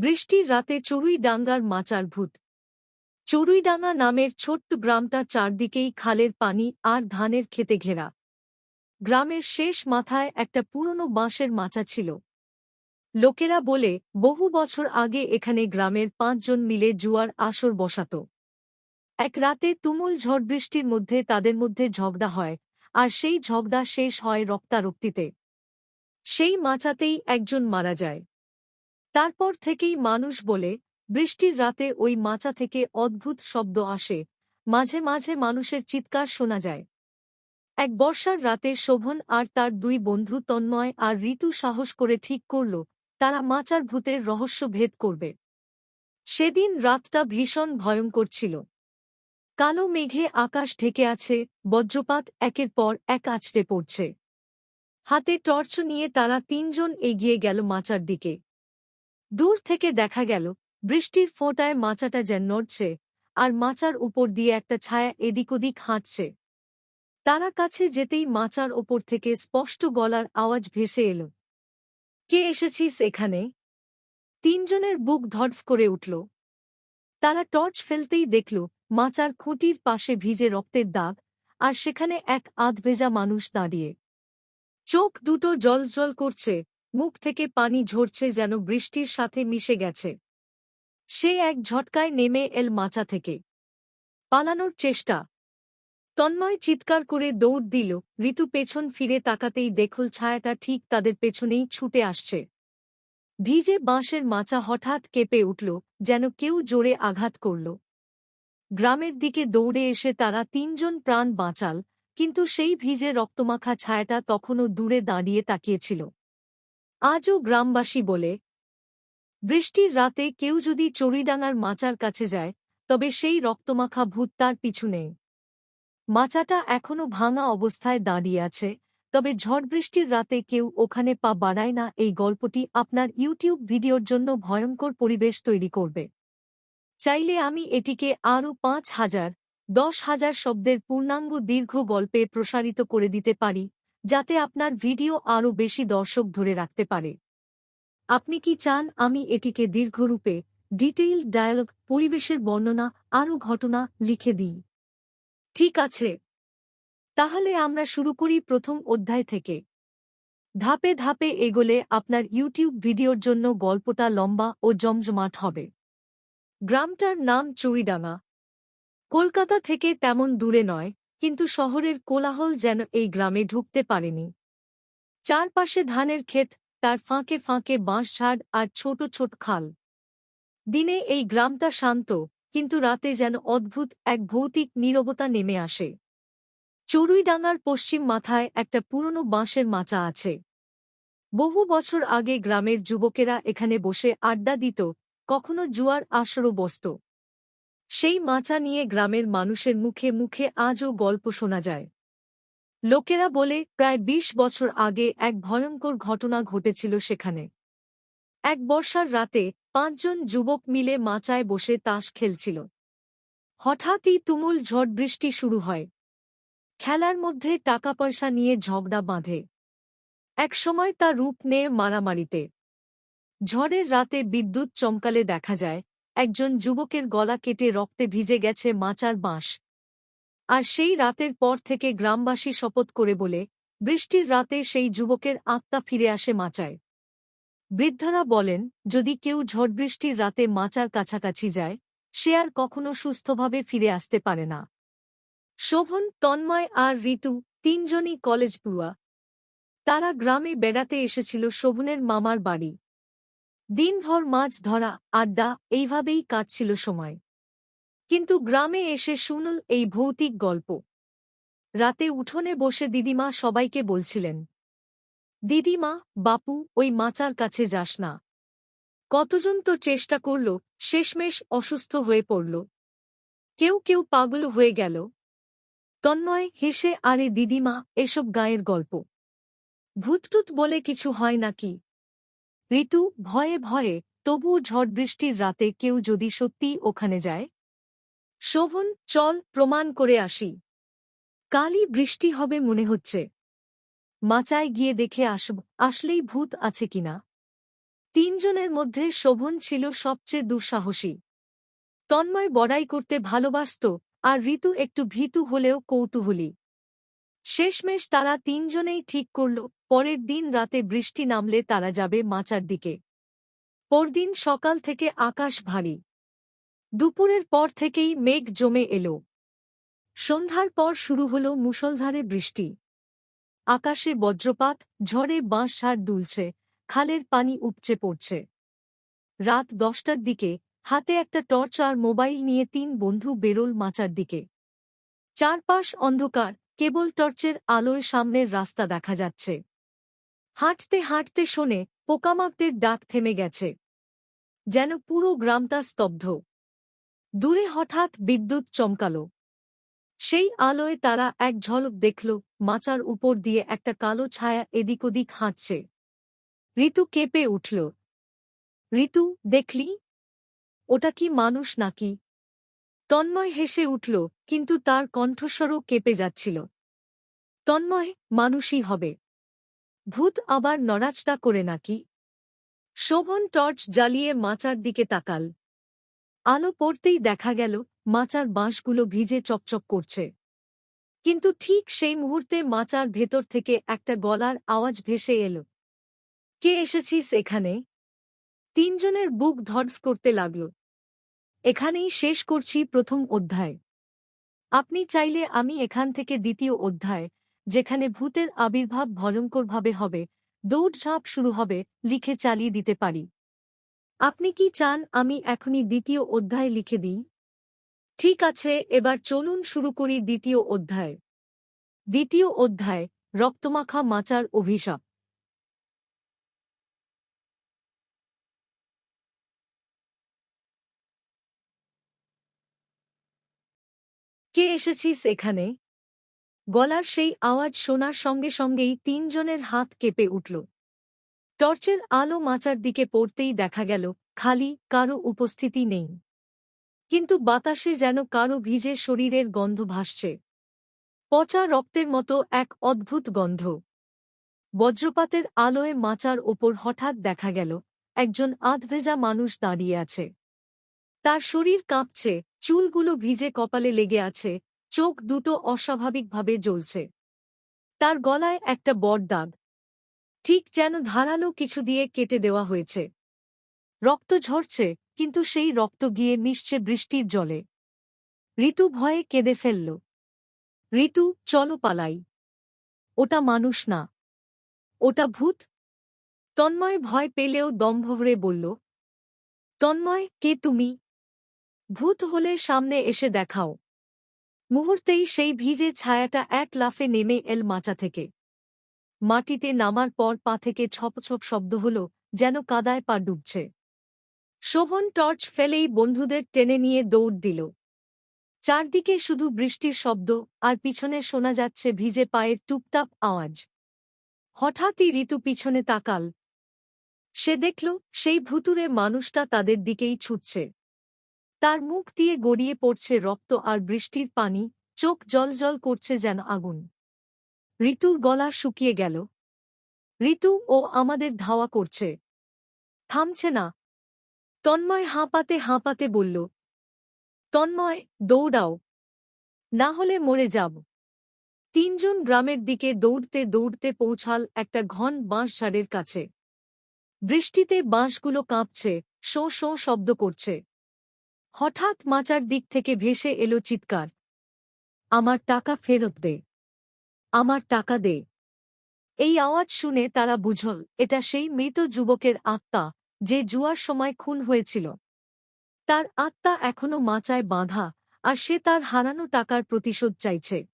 বৃষ্টির রাতে চড়ুইডাঙ্গার মাচার ভূত। চড়ুইডাঙ্গা নামের ছোট্ট গ্রামটা চারদিকেই খালের পানি আর ধানের খেতে ঘেরা। গ্রামের শেষ মাথায় একটা পুরনো বাঁশের মাচা ছিল। লোকেরা বলে, বহু বছর আগে এখানে গ্রামের পাঁচজন মিলে জুয়ার আসর বসাত। এক রাতে তুমুল ঝড়বৃষ্টির মধ্যে তাদের মধ্যে ঝগড়া হয়, আর সেই ঝগড়া শেষ হয় রক্তারক্তিতে। সেই মাচাতেই একজন মারা যায়। তারপর থেকেই মানুষ বলে, বৃষ্টির রাতে ওই মাচা থেকে অদ্ভুত শব্দ আসে। মাঝে মাঝে মানুষের চিৎকার শোনা যায়। এক বর্ষার রাতে শোভন আর তার দুই বন্ধু তন্ময় আর ঋতু সাহস করে ঠিক করল, তারা মাচার ভূতের রহস্য ভেদ করবে। সেদিন রাতটা ভীষণ ভয়ঙ্কর ছিল। কালো মেঘে আকাশ ঢেকে আছে, বজ্রপাত একের পর এক আছড়ে পড়ছে। হাতে টর্চ নিয়ে তারা তিনজন এগিয়ে গেল মাচার দিকে। দূর থেকে দেখা গেল, বৃষ্টির ফোঁটায় মাচাটা যেন নড়ছে, আর মাচার উপর দিয়ে একটা ছায়া এদিক ওদিক হাঁটছে। তারা কাছে যেতেই মাচার ওপর থেকে স্পষ্ট গলার আওয়াজ ভেসে এল। কে এসেছিস এখানে? তিনজনের বুক ধড়ফ করে উঠল। তারা টর্চ ফেলতেই দেখল, মাচার খুঁটির পাশে ভিজে রক্তের দাগ, আর সেখানে এক আধভেজা মানুষ দাঁড়িয়ে। চোখ দুটো জল করছে মুখ থেকে পানি ঝরছে যেন বৃষ্টির সাথে মিশে গেছে। সে এক ঝটকায় নেমে এল মাচা থেকে। পালানোর চেষ্টা। তন্ময় চিৎকার করে দৌড় দিল। ঋতু পেছন ফিরে তাকাতেই দেখল ছায়াটা ঠিক তাদের পেছনেই ছুটে আসছে। ভিজে বাঁশের মাচা হঠাৎ কেঁপে উঠল, যেন কেউ জোরে আঘাত করল। গ্রামের দিকে দৌড়ে এসে তারা তিনজন প্রাণ বাঁচাল, কিন্তু সেই ভিজে রক্তমাখা ছায়াটা তখনও দূরে দাঁড়িয়ে তাকিয়েছিল। আজও গ্রামবাসী বলে, বৃষ্টির রাতে কেউ যদি চড়িডাঙ্গার মাচার কাছে যায়, তবে সেই রক্তমাখা ভূত তার পিছু নেই। মাচাটা এখনও ভাঙা অবস্থায় দাঁড়িয়ে আছে, তবে ঝড় বৃষ্টির রাতে কেউ ওখানে পা বাড়ায় না এই গল্পটি আপনার ইউটিউব ভিডিওর জন্য ভয়ঙ্কর পরিবেশ তৈরি করবে। চাইলে আমি এটিকে আরও পাঁচ হাজার, দশ হাজার শব্দের পূর্ণাঙ্গ দীর্ঘ গল্পে প্রসারিত করে দিতে পারি। যাতে আপনার ভিডিও আরও বেশি দর্শক ধরে রাখতে পারে। আপনি কি চান আমি এটিকে দীর্ঘরূপে ডিটেইল ডায়ালগ, পরিবেশের বর্ণনা, আরও ঘটনা লিখে দিই? ঠিক আছে। তাহলে আমরা শুরু করি প্রথম অধ্যায় থেকে। ধাপে ধাপে এগোলে আপনার ইউটিউব ভিডিওর জন্য গল্পটা লম্বা ও জমজমাট হবে। গ্রামটার নাম চুইডাঙ্গা। কলকাতা থেকে তেমন দূরে নয় কিন্তু শহরের কোলাহল যেন এই গ্রামে ঢুকতে পারেনি। চারপাশে ধানের ক্ষেত, তার ফাঁকে ফাঁকে বাঁশঝাড় আর ছোট ছোট খাল। দিনে এই গ্রামটা শান্ত, কিন্তু রাতে যেন অদ্ভুত এক ভৌতিক নীরবতা নেমে আসে। চড়ুইডাঙ্গার পশ্চিম মাথায় একটা পুরনো বাঁশের মাচা আছে। বহু বছর আগে গ্রামের যুবকেরা এখানে বসে আড্ডা দিত, কখনো জুয়ার আসরও বসত। সেই মাচা নিয়ে গ্রামের মানুষের মুখে মুখে আজও গল্প শোনা যায়। লোকেরা বলে, প্রায় ২০ বছর আগে এক ভয়ঙ্কর ঘটনা ঘটেছিল সেখানে। এক বর্ষার রাতে পাঁচজন যুবক মিলে মাচায় বসে তাস খেলছিল। হঠাৎই তুমুল ঝড় বৃষ্টি শুরু হয়। খেলার মধ্যে টাকা পয়সা নিয়ে ঝগড়া বাঁধে। একসময় তা রূপ নেয় মারামারিতে। ঝড়ের রাতে বিদ্যুৎ চমকালে দেখা যায় একজন যুবকের গলা কেটে রক্তে ভিজে গেছে মাচার বাঁশ। আর সেই রাতের পর থেকে গ্রামবাসী শপথ করে বলে, বৃষ্টির রাতে সেই যুবকের আত্মা ফিরে আসে মাচায়। বৃদ্ধরা বলেন, যদি কেউ ঝড়বৃষ্টির রাতে মাচার কাছাকাছি যায়, সে আর কখনো সুস্থভাবে ফিরে আসতে পারে না। শোভন, তন্ময় আর ঋতু, তিনজনই কলেজ পুয়া তারা গ্রামে বেড়াতে এসেছিল শোভনের মামার বাড়ি। দিনভর মাছ ধরা, আড্ডা, এইভাবেই কাটছিল সময়। কিন্তু গ্রামে এসে শুনুল এই ভৌতিক গল্প। রাতে উঠোনে বসে দিদিমা সবাইকে বলছিলেন, দিদিমা, বাপু, ওই মাচার কাছে যাস না। কতজন তো চেষ্টা করল, শেষমেশ অসুস্থ হয়ে পড়ল। কেউ কেউ পাগল হয়ে গেল। তন্ময় হেসে, আরে দিদিমা, এসব গায়ের গল্প। ভূতটুত বলে কিছু হয় নাকি? ঋতু ভয়ে ভয়ে তবু ঝড় বৃষ্টির রাতে কেউ যদি সত্যিই ওখানে যায়? শোভন, চল প্রমাণ করে আসি। কালই বৃষ্টি হবে মনে হচ্ছে। মাচায় গিয়ে দেখে আসব, আসলেই ভূত আছে কিনা তিনজনের মধ্যে শোভন ছিল সবচেয়ে দুঃসাহসী। তন্ময় বড়াই করতে ভালোবাসত, আর ঋতু একটু ভীতু হলেও কৌতূহলী। শেষমেশ তারা তিনজনেই ঠিক করল পরের দিন রাতে বৃষ্টি নামলে তারা যাবে মাচার দিকে। পরদিন সকাল থেকে আকাশ ভারী। দুপুরের পর থেকেই মেঘ জমে এলো। সন্ধ্যার পর শুরু হল মুষলধারে বৃষ্টি। আকাশে বজ্রপাত, ঝড়ে বাঁশঝাড় দুলছে, খালের পানি উপচে পড়ছে। রাত দশটার দিকে হাতে একটা টর্চ আর মোবাইল নিয়ে তিন বন্ধু বেরোল মাচার দিকে। চারপাশ অন্ধকার, কেবল টর্চের আলোয় সামনের রাস্তা দেখা যাচ্ছে। হাঁটতে হাঁটতে শোনে, পোকামাকড়ের ডাক থেমে গেছে। যেন পুরো গ্রামটা স্তব্ধ। দূরে হঠাৎ বিদ্যুৎ চমকাল। সেই আলোয় তারা এক ঝলক দেখল, মাচার উপর দিয়ে একটা কালো ছায়া এদিক ওদিক হাঁটছে। ঋতু কেঁপে উঠল। ঋতু, দেখলি? ওটা কি মানুষ নাকি? তন্ময় হেসে উঠল, কিন্তু তার কণ্ঠস্বরও কেঁপে যাচ্ছিল। তন্ময়, মানুষই হবে। ভূত আবার নড়াচড়া করে নাকি? শোভন টর্চ জ্বালিয়ে মাচার দিকে তাকাল। আলো পড়তেই দেখা গেল, মাচার বাঁশগুলো ভিজে চকচক করছে। কিন্তু ঠিক সেই মুহূর্তে মাচার ভেতর থেকে একটা গলার আওয়াজ ভেসে এল। কে এসেছিস এখানে? তিনজনের বুক ধর্ফ করতে লাগল। এখানেই শেষ করছি প্রথম অধ্যায়। আপনি চাইলে আমি এখান থেকে দ্বিতীয় অধ্যায় যেখানে ভূতের আবির্ভাব ভয়ঙ্করভাবে হবে, দৌড়ঝাঁপ শুরু হবে, লিখে চালিয়ে দিতে পারি। আপনি কি চান আমি এখনই দ্বিতীয় অধ্যায় লিখে দিই? ঠিক আছে, এবার চলুন শুরু করি দ্বিতীয় অধ্যায়। দ্বিতীয় অধ্যায়, রক্তমাখা মাচার অভিশাপ। কে এসেছিস এখানে? গলার সেই আওয়াজ শোনার সঙ্গে সঙ্গেই তিনজনের হাত কেঁপে উঠল। টর্চের আলো মাচার দিকে পড়তেই দেখা গেল, খালি কারও উপস্থিতি নেই। কিন্তু বাতাসে যেন কারও ভিজে শরীরের গন্ধ ভাসছে। পচা রক্তের মতো এক অদ্ভুত গন্ধ। বজ্রপাতের আলোয় মাচার ওপর হঠাৎ দেখা গেল, একজন আধভেজা মানুষ দাঁড়িয়ে আছে। তার শরীর কাঁপছে, চুলগুলো ভিজে কপালে লেগে আছে চোখ দুটো অস্বাভাবিকভাবে জ্বলছে। তার গলায় একটা বড় দাগ। ঠিক যেন ধারালো কিছু দিয়ে কেটে দেওয়া হয়েছে। রক্ত ঝরছে, কিন্তু সেই রক্ত গিয়ে মিশছে বৃষ্টির জলে। ঋতু ভয়ে কেঁদে ফেলল। ঋতু, চলো পালাই। ওটা মানুষ না। ওটা ভূত। তন্ময় ভয় পেলেও দম্ভরে বলল, তন্ময়, কে তুমি? ভূত হলে সামনে এসে দেখাও। মুহূর্তেই সেই ভিজে ছায়াটা এক লাফে নেমে এল মাচা থেকে। মাটিতে নামার পর পা থেকে ছপ ছপ শব্দ হল, যেন কাদায় পা ডুবছে। শোভন টর্চ ফেলেই বন্ধুদের টেনে নিয়ে দৌড় দিল। চারদিকে শুধু বৃষ্টির শব্দ, আর পিছনে শোনা যাচ্ছে ভিজে পায়ের টুপটাপ আওয়াজ। হঠাৎই ঋতু পিছনে তাকাল। সে দেখল, সেই ভুতুরে মানুষটা তাদের দিকেই ছুটছে। তার মুখ দিয়ে গড়িয়ে পড়ছে রক্ত আর বৃষ্টির পানি, চোখ জল জল করছে যেন আগুন। ঋতুর গলা শুকিয়ে গেল। ঋতু ও আমাদের ধাওয়া করছে। থামছে না। তন্ময় হাঁপাতে হাঁপাতে বলল, তন্ময়, দৌড়াও। না হলে মরে যাব। তিনজন গ্রামের দিকে দৌড়তে দৌড়তে পৌঁছাল একটা ঘন বাঁশঝাড়ের কাছে। বৃষ্টিতে বাঁশগুলো কাঁপছে, শোঁ শোঁ শব্দ করছে। হঠাৎ মাচার দিক থেকে ভেসে এলো চিৎকার। আমার টাকা ফেরত দে। আমার টাকা দে। এই আওয়াজ শুনে তারা বুঝল, এটা সেই মৃত যুবকের আত্মা, যে জুয়ার সময় খুন হয়েছিল। তার আত্মা এখনও মাচায় বাঁধা, আর সে তার হারানো টাকার প্রতিশোধ চাইছে।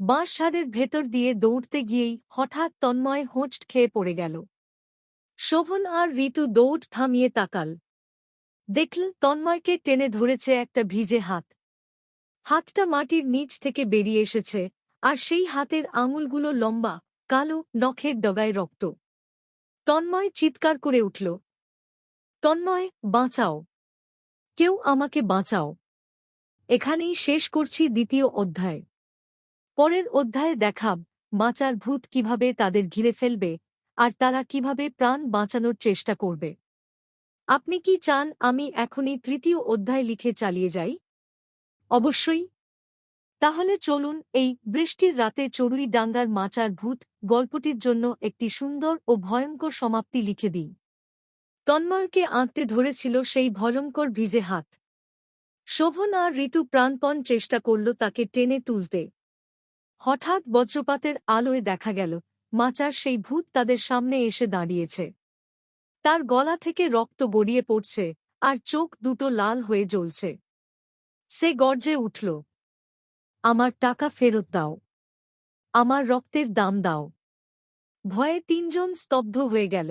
বাঁশঝাড়ের ভেতর দিয়ে দৌড়তে গিয়েই হঠাৎ তন্ময় হোঁচট খেয়ে পড়ে গেল। শোভন আর ঋতু দৌড় থামিয়ে তাকাল। দেখল তন্ময়কে টেনে ধরেছে একটা ভিজে হাত। হাতটা মাটির নিচ থেকে বেরিয়ে এসেছে, আর সেই হাতের আঙুলগুলো লম্বা, কালো, নখের ডগায় রক্ত। তন্ময় চিৎকার করে উঠল, তন্ময়, বাঁচাও। কেউ আমাকে বাঁচাও। এখানেই শেষ করছি দ্বিতীয় অধ্যায়। পরের অধ্যায়ে দেখাব বাঁচার ভূত কীভাবে তাদের ঘিরে ফেলবে, আর তারা কীভাবে প্রাণ বাঁচানোর চেষ্টা করবে। আপনি কি চান আমি এখনই তৃতীয় অধ্যায় লিখে চালিয়ে যাই? অবশ্যই। তাহলে চলুন এই বৃষ্টির রাতে চড়ুই ডাঙ্গার মাচার ভূত গল্পটির জন্য একটি সুন্দর ও ভয়ঙ্কর সমাপ্তি লিখে দিই। তন্ময়কে আঁকড়ে ধরেছিল সেই ভয়ঙ্কর ভিজে হাত। শোভন আর ঋতু প্রাণপণ চেষ্টা করল তাকে টেনে তুলতে। হঠাৎ বজ্রপাতের আলোয় দেখা গেল, মাচার সেই ভূত তাদের সামনে এসে দাঁড়িয়েছে। তার গলা থেকে রক্ত গড়িয়ে পড়ছে আর চোখ দুটো লাল হয়ে জ্বলছে। সে গর্জে উঠল, আমার টাকা ফেরত দাও। আমার রক্তের দাম দাও। ভয়ে তিনজন স্তব্ধ হয়ে গেল।